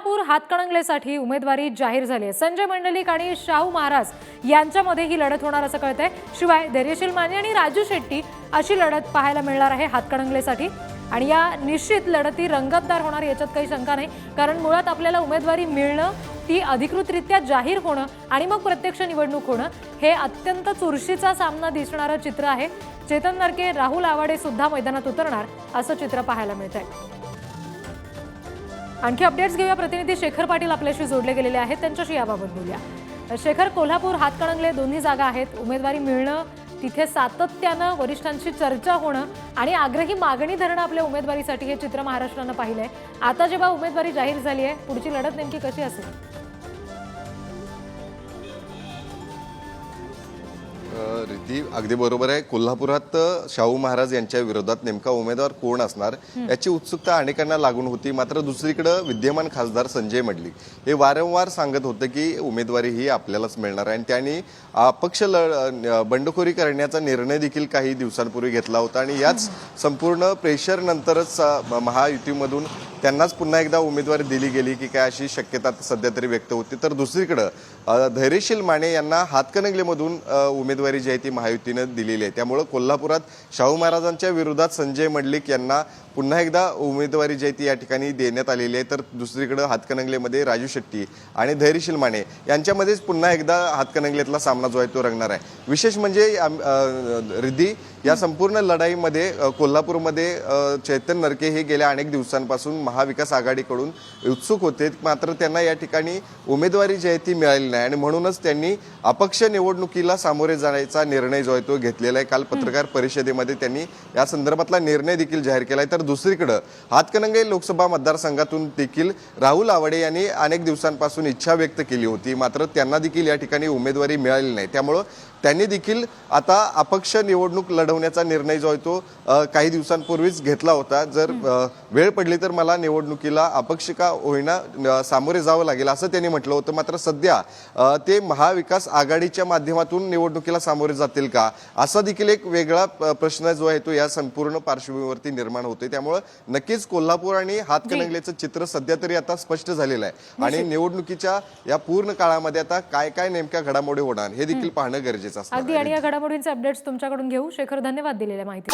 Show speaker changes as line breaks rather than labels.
कोल्हापूर हातकणंगलेसाठी उमेदवारी जाहीर झाली आहे. संजय मंडलिक आणि शाहू महाराज यांच्यामध्ये ही लढत होणार असं कळतंय. शिवाय धैर्यशील माने आणि राजू शेट्टी अशी लढत पाहायला मिळणार आहे हातकणंगलेसाठी. आणि या निश्चित लढती रंगतदार होणार याच्यात काही शंका नाही. कारण मुळात आपल्याला उमेदवारी मिळणं ती अधिकृतरित्या जाहीर होणं आणि मग प्रत्यक्ष निवडणूक होणं हे अत्यंत चुरशीचा सामना दिसणारं चित्र आहे. चेतन नरके राहुल आवाडे सुद्धा मैदानात उतरणार असं चित्र पाहायला मिळत आहे आणखी अपडेट्स घेऊया. प्रतिनिधी शेखर पाटील आपल्याशी जोडले गेलेले आहेत. त्यांच्याशी याबाबत बोलूया. शेखर कोल्हापूर हातकणंगले दोन्ही जागा आहेत. उमेदवारी मिळणं तिथे सातत्यानं वरिष्ठांशी चर्चा होणं आणि आग्रही मागणी धरणं आपल्या उमेदवारीसाठी हे चित्र महाराष्ट्रानं पाहिलंय. आता जेव्हा उमेदवारी जाहीर झाली आहे पुढची लढत नेमकी कशी असेल?
रिद्धी अगदी बरोबर आहे. कोल्हापुरात शाहू महाराज यांच्या विरोधात नेमका उमेदवार कोण असणार? याची उत्सुकता अनेकांना लागून होती. मात्र दुसरीकडे विद्यमान खासदार संजय मडलिक हे वारंवार सांगत होते की उमेदवारी ही आपल्यालाच मिळणार आहे. आणि त्यांनी अपक्ष ल बंडखोरी करण्याचा निर्णय देखील काही दिवसांपूर्वी घेतला होता. आणि याच संपूर्ण प्रेशर नंतरच अ, म- महायुतीमधून त्यांनाच पुन्हा एकदा उमेदवारी दिली गेली की काय अशी शक्यता सध्या तरी व्यक्त होती. तर दुसरीकडं धैर्यशील माने यांना हातकणंगलेमधून उमेदवारी जी आहे ती महायुतीनं दिलेली आहे. त्यामुळं कोल्हापुरात शाहू महाराजांच्या विरोधात संजय मंडलिक यांना पुन्हा एकदा उमेदवारी जी आहे ती या ठिकाणी देण्यात आलेली आहे. तर दुसरीकडं हातकणंगलेमध्ये राजू शेट्टी आणि धैर्यशील माने यांच्यामध्येच पुन्हा एकदा हातकणंगलेतला सामना जो आहे तो रंगणार आहे. विशेष म्हणजे आम- रिद्धी या संपूर्ण लढाईमध्ये कोल्हापूरमध्ये चैतन नरके हे गेल्या अनेक दिवसांपासून महाविकास आघाडीकडून उत्सुक होते. मात्र त्यांना या ठिकाणी उमेदवारी जी आहे ती मिळाली नाही आणि म्हणूनच त्यांनी अपक्ष निवडणुकीला सामोरे जाण्याचा निर्णय जो आहे तो घेतलेला आहे. काल पत्रकार परिषदेमध्ये त्यांनी या संदर्भातला निर्णय देखील जाहीर केला आहे. तर दुसरीकडं हातकणंगले लोकसभा मतदारसंघातून देखील राहुल आवाडे यांनी अनेक दिवसांपासून इच्छा व्यक्त केली होती. मात्र त्यांना देखील या ठिकाणी उमेदवारी मिळाली नाही. त्यामुळं त्यांनी देखील आता अपक्ष निवडणूक लढवण्याचा निर्णय जो आहे तो काही दिवसांपूर्वीच घेतला होता. जर वेळ पडली तर मला निवडणुकीला अपक्ष का होईना सामोरे जावं लागेल असं त्यांनी म्हटलं होतं. मात्र सध्या ते महाविकास आघाडीच्या माध्यमातून निवडणुकीला सामोरे जातील का? असा देखील एक वेगळा प्रश्न जो आहे तो या संपूर्ण पार्श्वभूमीवरती निर्माण होते त्यामुळं नक्कीच कोल्हापूर आणि हातकणंगलेचं चित्र सध्या तरी आता स्पष्ट झालेलं आहे. आणि निवडणुकीच्या या पूर्ण काळामध्ये आता काय काय नेमक्या घडामोडी होणार हे देखील पाहणं गरजेचं असणार
अगदी. आणि या घडामोडींचे अपडेट्स तुमच्याकडून घेऊ. शेखर धन्यवाद दिलेल्या माहिती